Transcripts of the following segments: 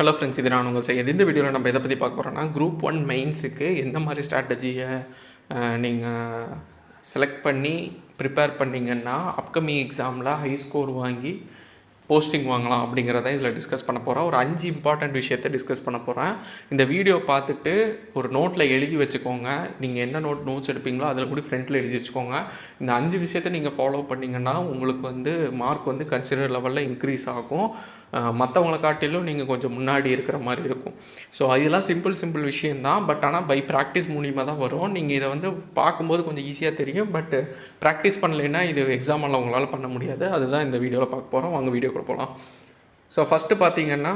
Hello friends இது நான் உங்கள் செய்ய இந்த வீடியோவில் நம்ம எதை பற்றி பார்க்க போகிறோம்னா குரூப் ஒன் மெயின்ஸுக்கு எந்த மாதிரி ஸ்ட்ராட்டஜியை நீங்கள் செலக்ட் பண்ணி ப்ரிப்பேர் பண்ணிங்கன்னா அப்கமிங் எக்ஸாமில் ஹை ஸ்கோர் வாங்கி போஸ்டிங் வாங்கலாம் அப்படிங்கிறத இதில் டிஸ்கஸ் பண்ண போகிறோம் ஒரு அஞ்சு இம்பார்ட்டண்ட் விஷயத்த டிஸ்கஸ் பண்ண போகிறேன் இந்த வீடியோ பார்த்துட்டு ஒரு நோட்டில் எழுதி வச்சுக்கோங்க. நீங்கள் என்ன நோட் நோட்ஸ் எடுப்பீங்களோ அதில் கூட ஃப்ரண்ட்டில் எழுதி வச்சுக்கோங்க. இந்த அஞ்சு விஷயத்த நீங்கள் ஃபாலோ பண்ணிங்கன்னா உங்களுக்கு வந்து மார்க் வந்து கன்சிடர் லெவலில் இன்க்ரீஸ் ஆகும். மற்றவங்கள காட்டிலும் நீங்கள் கொஞ்சம் முன்னாடி இருக்கிற மாதிரி இருக்கும். ஸோ இதெல்லாம் சிம்பிள் சிம்பிள் விஷயந்தான் பட் ஆனால் பை ப்ராக்டிஸ் மூலியமாக தான் வரும். நீங்கள் இதை வந்து பார்க்கும்போது கொஞ்சம் ஈஸியாக தெரியும். பட் ப்ராக்டிஸ் பண்ணலைன்னா இது எக்ஸாமில் உங்களால் பண்ண முடியாது. அதுதான் இந்த வீடியோவில் பார்க்க போகிறோம் வாங்க வீடியோக்குள்ள போகலாம் ஸோ ஃபஸ்ட்டு பார்த்தீங்கன்னா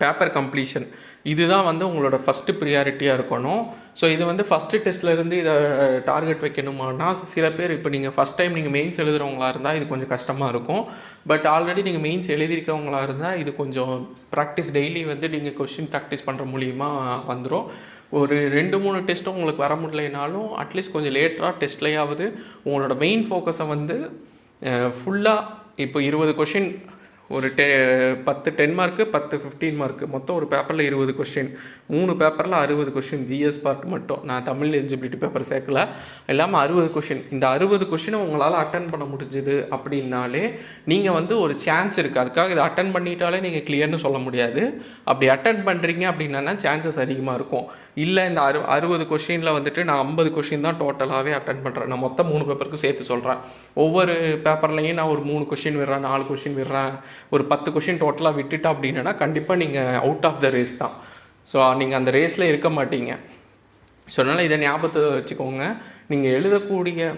பேப்பர் கம்ப்ளீஷன் இதுதான் வந்து உங்களோட ஃபஸ்ட்டு ப்ரியாரிட்டியாக இருக்கணும். ஸோ இது வந்து ஃபஸ்ட்டு டெஸ்ட்லேருந்து இதை டார்கெட் வைக்கணுமானா சில பேர் இப்போ நீங்கள் ஃபஸ்ட் டைம் நீங்கள் மெயின்ஸ் எழுதுகிறவங்களா இருந்தால் இது கொஞ்சம் கஷ்டமாக இருக்கும். பட் ஆல்ரெடி நீங்கள் மெயின்ஸ் எழுதியிருக்கவங்களா இருந்தால் இது கொஞ்சம் ப்ராக்டிஸ் டெய்லி வந்து நீங்கள் கொஷின் ப்ராக்டிஸ் பண்ணுற மூலியமாக வந்துடும் ஒரு ரெண்டு மூணு டெஸ்ட்டும் உங்களுக்கு வர முடியலைனாலும் அட்லீஸ்ட் கொஞ்சம் லேட்டராக டெஸ்ட்லேயாவது உங்களோட மெயின் ஃபோக்கஸை வந்து ஃபுல்லாக இப்போ இருபது கொஷின் ஒரு டெ பத்து டென் மார்க்கு பத்து ஃபிஃப்டீன் மார்க்கு மொத்தம் ஒரு பேப்பரில் இருபது கொஷின் மூணு பேப்பரில் அறுபது கொஷின் ஜிஎஸ் பார்ட் மட்டும். நான் தமிழ் எலிஜிபிலிட்டி பேப்பர் சேர்க்கல. இல்லாமல் அறுபது கொஷின் இந்த அறுபது கொஷினை உங்களால் அட்டன் பண்ண முடிஞ்சுது அப்படின்னாலே நீங்கள் வந்து ஒரு சான்ஸ் இருக்குது அதுக்காக இதை அட்டன் பண்ணிட்டாலே நீங்கள் கிளியர்னு சொல்ல முடியாது. அப்படி அட்டன் பண்ணுறீங்க அப்படின்னா சான்சஸ் அதிகமாக இருக்கும். இல்லை இந்த அறு அறுபது கொஷினில் வந்துட்டு நான் ஐம்பது கொஷின் தான் டோட்டலாகவே அட்டன் பண்ணுறேன் நான் மொத்தம் மூணு பேப்பருக்கு சேர்த்து சொல்கிறேன் ஒவ்வொரு பேப்பர்லையும் நான் ஒரு மூணு கொஷின் விடுறேன் நாலு கொஷின் விடுறேன். ஒரு பத்து கொஷின் டோட்டலாக விட்டுட்டேன் அப்படின்னா கண்டிப்பாக நீங்கள் அவுட் ஆஃப் த ரேஸ் தான். ஸோ நீங்கள் அந்த ரேஸில் இருக்க மாட்டீங்க. ஸோ அதனால் இதை ஞாபகத்தை வச்சுக்கோங்க. நீங்கள் எழுதக்கூடிய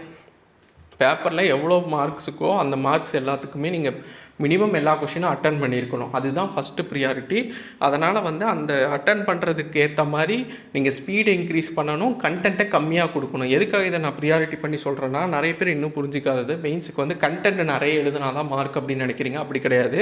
பேப்பரில் எவ்வளோ மார்க்ஸுக்கோ அந்த மார்க்ஸ் எல்லாத்துக்குமே நீங்கள் மினிமம் எல்லா கொஷினும் அட்டன் பண்ணியிருக்கணும். அதுதான் ஃபஸ்ட்டு ப்ரியாரிட்டி அதனால் வந்து அந்த அட்டன் பண்ணுறதுக்கு ஏற்ற மாதிரி நீங்கள் ஸ்பீடு இன்க்ரீஸ் பண்ணணும் கண்டென்ட்டை கம்மியாக கொடுக்கணும். எதுக்காக இதை நான் ப்ரியாரிட்டி பண்ணி சொல்கிறேன்னா நிறைய பேர் இன்னும் புரிஞ்சிக்காதது. மெயின்ஸுக்கு வந்து கண்டென்ட் நிறைய எழுதுனா தான் மார்க் அப்படின்னு நினைக்கிறீங்க. அப்படி கிடையாது.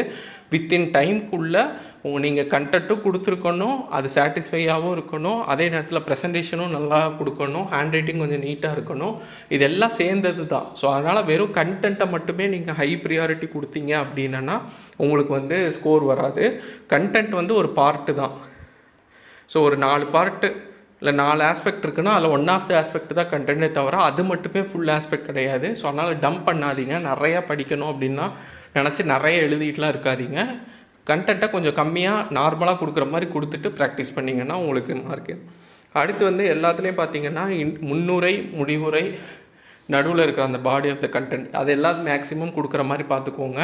வித்தின் டைம்க்குள்ளே உங்கள் நீங்கள் கண்டென்ட்டும் கொடுத்துருக்கணும் அது சாட்டிஸ்ஃபையாகவும் இருக்கணும் அதே நேரத்தில் ப்ரெசன்டேஷனும் நல்லா கொடுக்கணும் ஹேண்ட் ரைட்டிங் கொஞ்சம் நீட்டாக இருக்கணும் இதெல்லாம் சேர்ந்தது தான் ஸோ அதனால் வெறும் கண்டென்ட்டை மட்டுமே நீங்கள் ஹை ப்ரியாரிட்டி கொடுத்தீங்க அப்படின்னா உங்களுக்கு வந்து ஸ்கோர் வராது. கண்டென்ட் வந்து ஒரு பார்ட்டு தான். ஸோ ஒரு நாலு பார்ட்டு இல்லை நாலு ஆஸ்பெக்ட் இருக்குன்னா அதில் ஒன் ஆஃப் த ஆஸ்பெக்ட் தான் கண்டென்ட்டே தவிர அது மட்டுமே ஃபுல் ஆஸ்பெக்ட் கிடையாது. ஸோ அதனால் டம்ப் பண்ணாதீங்க. நிறையா படிக்கணும் அப்படின்னா நினச்சி நிறைய எழுதிட்டுலாம் இருக்காதீங்க. கண்டென்ட்டை கொஞ்சம் கம்மியாக நார்மலாக கொடுக்குற மாதிரி கொடுத்துட்டு ப்ராக்டிஸ் பண்ணிங்கன்னா உங்களுக்கு மார்க்கு அடுத்து வந்து எல்லாத்துலேயும் பார்த்தீங்கன்னா இன் முன்னுரை முடிவுரை நடுவில் இருக்கிற அந்த பாடி ஆஃப் த கண்டென்ட் அது எல்லாம் மேக்ஸிமம் கொடுக்குற மாதிரி பார்த்துக்கோங்க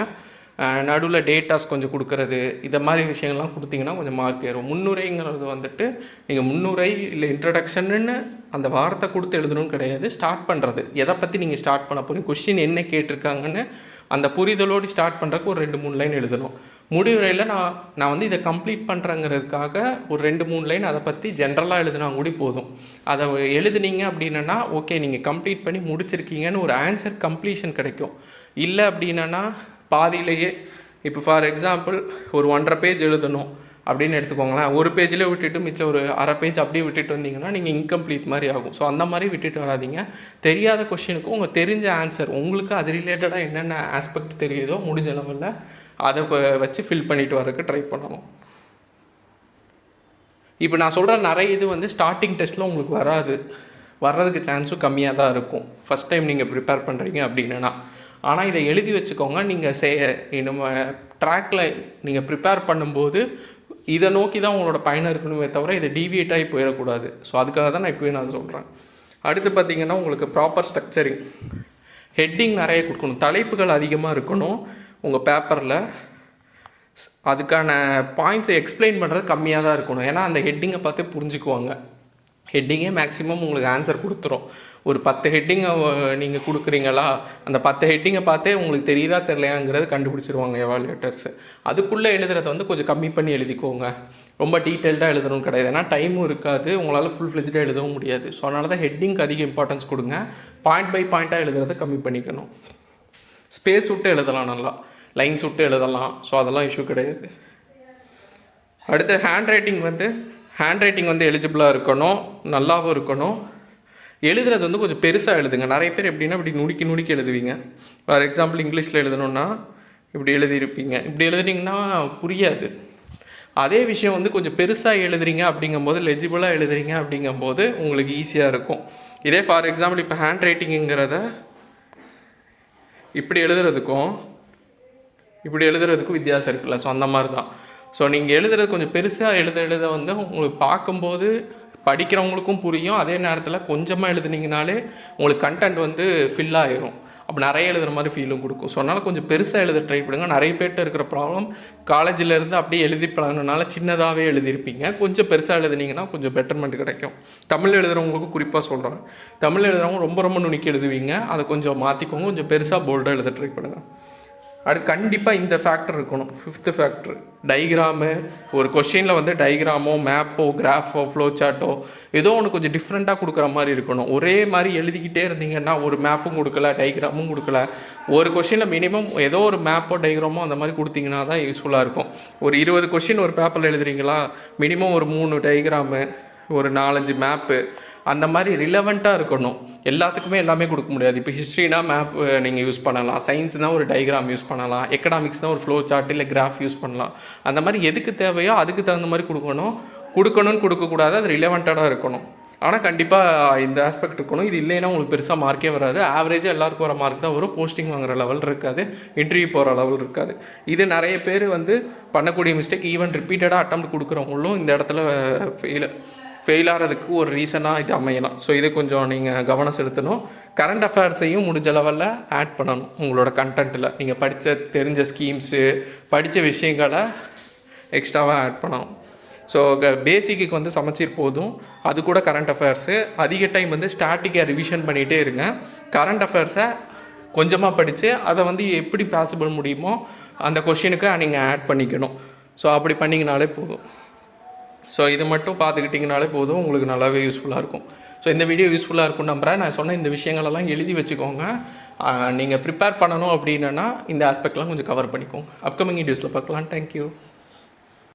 நடுவில் டேட்டாஸ் கொஞ்சம் கொடுக்கறது இதை மாதிரி விஷயங்கள்லாம் கொடுத்தீங்கன்னா கொஞ்சம் மார்க் ஏறும். முன்னுரைங்கிறது வந்துட்டு நீங்கள் முன்னுரை இல்லை இன்ட்ரடக்ஷன்னு அந்த வார்த்தை கொடுத்து எழுதணும்னு கிடையாது ஸ்டார்ட் பண்ணுறது எதை பற்றி நீங்கள் ஸ்டார்ட் பண்ண போகிறீங்க கொஷின் என்ன கேட்டிருக்காங்கன்னு அந்த புரிதலோடு ஸ்டார்ட் பண்ணுறக்கு ஒரு ரெண்டு மூணு லைன் எழுதணும். முடிவுரையில் நான் நான் வந்து இதை கம்ப்ளீட் பண்ணுறேங்கிறதுக்காக ஒரு ரெண்டு மூணு லைன் அதை பற்றி ஜென்ரலாக எழுதினா கூட போதும். அதை எழுதுனீங்க அப்படின்னா ஓகே நீங்கள் கம்ப்ளீட் பண்ணி முடிச்சிருக்கீங்கன்னு ஒரு ஆன்சர் கம்ப்ளீஷன் கிடைக்கும். இல்லை அப்படின்னா பாதியிலேயே இப்போ ஃபார் எக்ஸாம்பிள் ஒரு ஒன்றரை பேஜ் எழுதணும் அப்படின்னு எடுத்துக்கோங்களேன். ஒரு பேஜில் விட்டுட்டு மிச்சம் ஒரு அரை பேஜ் அப்படியே விட்டுட்டு வந்தீங்கன்னா நீங்கள் இன்கம்ப்ளீட் மாதிரி ஆகும். ஸோ அந்த மாதிரி விட்டுட்டு வராதிங்க. தெரியாத கொஷினுக்கும் உங்கள் தெரிஞ்ச ஆன்சர் உங்களுக்கு அது ரிலேட்டடாக என்னென்ன ஆஸ்பெக்ட் தெரியுதோ முடிஞ்ச லெவலில் அதை வச்சு ஃபில் பண்ணிட்டு வரதுக்கு ட்ரை பண்ணணும். இப்போ நான் சொல்கிற நிறைய இது வந்து ஸ்டார்டிங் டெஸ்ட்டில் உங்களுக்கு வராது. வர்றதுக்கு சான்ஸும் கம்மியாக தான் இருக்கும். ஃபஸ்ட் டைம் நீங்கள் ப்ரிப்பேர் பண்ணுறீங்க அப்படின்னா. ஆனால் இதை எழுதி வச்சுக்கோங்க. நீங்கள் சே நம்ம ட்ராக்கில் நீங்கள் ப்ரிப்பேர் பண்ணும்போது இதை நோக்கி தான் உங்களோட பயணம் இருக்கணுமே தவிர இதை டீவியேட் ஆகி போயிடக்கூடாது. ஸோ அதுக்காக தான் நான் இப்போயே நான் சொல்கிறேன் அடுத்து பார்த்தீங்கன்னா உங்களுக்கு ப்ராப்பர் ஸ்ட்ரக்சரிங் ஹெட்டிங் நிறைய கொடுக்கணும். தலைப்புகள் அதிகமாக இருக்கணும். உங்கள் பேப்பரில் அதுக்கான பாயிண்ட்ஸை எக்ஸ்பிளைன் பண்ணுறது கம்மியாக தான் இருக்கணும். ஏன்னா அந்த ஹெட்டிங்கை பார்த்து புரிஞ்சுக்குவாங்க. ஹெட்டிங்கே மேக்ஸிமம் உங்களுக்கு ஆன்சர் கொடுத்துரும். ஒரு பத்து ஹெட்டிங்கை நீங்கள் கொடுக்குறீங்களா? அந்த பத்து ஹெட்டிங்கை பார்த்தே உங்களுக்கு தெரியுதா தெரியலையாங்கிறது கண்டுபிடிச்சிருவாங்க எவாலுவேட்டர்ஸு அதுக்குள்ளே எழுதுறத வந்து கொஞ்சம் கம்மி பண்ணி எழுதிக்கோங்க. ரொம்ப டீட்டெயில்டாக எழுதணும் கிடையாது. ஏன்னா டைமும் இருக்காது. உங்களால் ஃபுல் ஃப்ளெஜ்டாக எழுதவும் முடியாது. ஸோ அதனால தான் ஹெட்டிங்க்கு அதிக இம்பார்ட்டன்ஸ் கொடுங்க. பாயிண்ட் பை பாயிண்ட்டாக எழுதுறத கம்மி பண்ணிக்கணும். ஸ்பேஸ் விட்டு எழுதலாம் நல்லா. லைன்ஸ் விட்டு எழுதலாம். ஸோ அதெல்லாம் இஷ்யூ கிடையாது. அடுத்து ஹேண்ட் ரைட்டிங் வந்து ஹேண்ட் ரைட்டிங் வந்து எலிஜிபிளாக இருக்கணும். நல்லாவும் இருக்கணும். எழுதுறது வந்து கொஞ்சம் பெருசாக எழுதுங்க. நிறைய பேர் எப்படின்னா இப்படி நுணுக்கி நுணுக்கி எழுதுவீங்க. ஃபார் எக்ஸாம்பிள் இங்கிலீஷில் எழுதணுன்னா இப்படி எழுதியிருப்பீங்க. இப்படி எழுதுனீங்கன்னா புரியாது. அதே விஷயம் வந்து கொஞ்சம் பெருசாக எழுதுறீங்க அப்படிங்கும்போது லெஜிபிளாக எழுதுறீங்க அப்படிங்கும்போது உங்களுக்கு ஈஸியாக இருக்கும். இதே ஃபார் எக்ஸாம்பிள் இப்போ ஹேண்ட் ரைட்டிங்குங்கிறத இப்படி எழுதுறதுக்கும் இப்படி எழுதுறதுக்கும் வித்தியாசம் இருக்குல்ல. ஸோ அந்த மாதிரி தான் ஸோ நீங்கள் எழுதுறது கொஞ்சம் பெருசாக எழுத எழுத வந்து உங்களுக்கு பார்க்கும்போது படிக்கிறவங்களுக்கும் புரியும். அதே நேரத்தில் கொஞ்சமாக எழுதுனீங்கனாலே உங்களுக்கு கண்டென்ட் வந்து ஃபில் ஆயிரும். அப்போ நிறைய எழுதுகிற மாதிரி ஃபீலும் கொடுக்கும். ஸோ அதனால் கொஞ்சம் பெருசாக எழுத ட்ரை பண்ணுங்க. நிறைய பேர்கிட்ட இருக்கிற ப்ராப்ளம் காலேஜிலேருந்து அப்படியே எழுதி பழகினால சின்னதாகவே எழுதியிருப்பீங்க. கொஞ்சம் பெருசாக எழுதுனீங்கன்னா கொஞ்சம் பெட்டர்மெண்ட் கிடைக்கும். தமிழ் எழுதுகிறவங்களுக்கு குறிப்பாக சொல்கிறேன் தமிழ் எழுதுறவங்க ரொம்ப ரொம்ப நுணுக்கி எழுதுவீங்க. அதை கொஞ்சம் மாற்றிக்கோங்க கொஞ்சம் பெருசாக போல்டாக எழுத ட்ரை பண்ணுங்கள் அடுத்து கண்டிப்பாக இந்த ஃபேக்டர் இருக்கணும். ஃபிஃப்த்து ஃபேக்டர் டைக்ராமு ஒரு கொஷினில் வந்து டைக்ராமோ மேப்போ கிராஃபோ ஃப்ளோ சார்ட்டோ ஏதோ ஒன்று கொஞ்சம் டிஃப்ரெண்ட்டாக கொடுக்குற மாதிரி இருக்கணும். ஒரே மாதிரி எழுதிக்கிட்டே இருந்தீங்கன்னா ஒரு மேப்பும் கொடுக்கல டைக்ராமும் கொடுக்கல. ஒரு கொஷினில் மினிமம் ஏதோ ஒரு மேப்போ டைக்ராமோ அந்த மாதிரி கொடுத்தீங்கன்னா தான் யூஸ்ஃபுல்லாக இருக்கும். ஒரு இருபது கொஷின் ஒரு பேப்பரில் எழுதுறீங்களா? மினிமம் ஒரு மூணு டைக்ராமு ஒரு நாலஞ்சு மேப்பு அந்த மாதிரி ரிலவெண்ட்டாக இருக்கணும். எல்லாத்துக்குமே எல்லாமே கொடுக்க முடியாது. இப்போ ஹிஸ்ட்ரினா மேப் நீங்கள் யூஸ் பண்ணலாம். சயின்ஸ்னால் ஒரு டைக்ராம் யூஸ் பண்ணலாம். எக்கனாமிக்ஸ்னால் ஒரு ஃப்ளோ சார்ட் இல்லை கிராஃப் யூஸ் பண்ணலாம். அந்த மாதிரி எதுக்கு தேவையோ அதுக்கு தகுந்த மாதிரி கொடுக்கணும். கொடுக்கணும்னு கொடுக்கக்கூடாது. அது ரிலவெண்ட்டாக இருக்கணும். ஆனால் கண்டிப்பாக இந்த ஆஸ்பெக்ட் இருக்கணும். இது இல்லைன்னா உங்களுக்கு பெருசாக மார்க்கே வராது. ஆவரேஜாக எல்லாருக்கும் வர மார்க் தான் வரும். போஸ்டிங் வாங்குற லெவல் இருக்காது. இன்டர்வியூ போகிற லெவல் இருக்காது. இது நிறைய பேர் வந்து பண்ணக்கூடிய மிஸ்டேக் ஈவன் ரிப்பீட்டடாக அட்டம் கொடுக்குறவங்களும் இந்த இடத்துல ஃபெயில் ஃபெயில் ஆகிறதுக்கு ஒரு ரீசனாக இது அமையலாம் ஸோ இது கொஞ்சம் நீங்கள் கவனம் செலுத்தணும். கரண்ட் அஃபேர்ஸையும் முடிஞ்ச லெவலில் ஆட் பண்ணணும் உங்களோட கண்டென்ட்டில் நீங்கள் படித்த தெரிஞ்ச ஸ்கீம்ஸு படித்த விஷயங்களை எக்ஸ்ட்ராவாக ஆட் பண்ணணும். ஸோ பேசிக்கு வந்து சமைச்சீர் போதும். அது கூட கரண்ட் அஃபேர்ஸு அதிக டைம் வந்து ஸ்டாட்டிக்காக ரிவிஷன் பண்ணிகிட்டே இருங்க. கரண்ட் அஃபேர்ஸை கொஞ்சமாக படித்து அதை வந்து எப்படி பாசிபிள் முடியுமோ அந்த கொஷினுக்கு நீங்கள் ஆட் பண்ணிக்கணும். ஸோ அப்படி பண்ணிங்கனாலே போதும். ஸோ இது மட்டும் பார்த்துக்கிட்டிங்கனாலே போதும் உங்களுக்கு நல்லாவே யூஸ்ஃபுல்லாக இருக்கும். ஸோ இந்த வீடியோ யூஸ்ஃபுல்லாக இருக்கும் நம்புறேன். நான் சொன்ன இந்த விஷயங்களெல்லாம் எழுதி வச்சுக்கோங்க. நீங்கள் ப்ரிப்பேர் பண்ணணும் அப்படின்னா இந்த ஆஸ்பெக்ட்லாம் கொஞ்சம் கவர் பண்ணிக்கோங்க. அப்கமிங் வீடியோஸில் பார்க்கலாம். தேங்க்யூ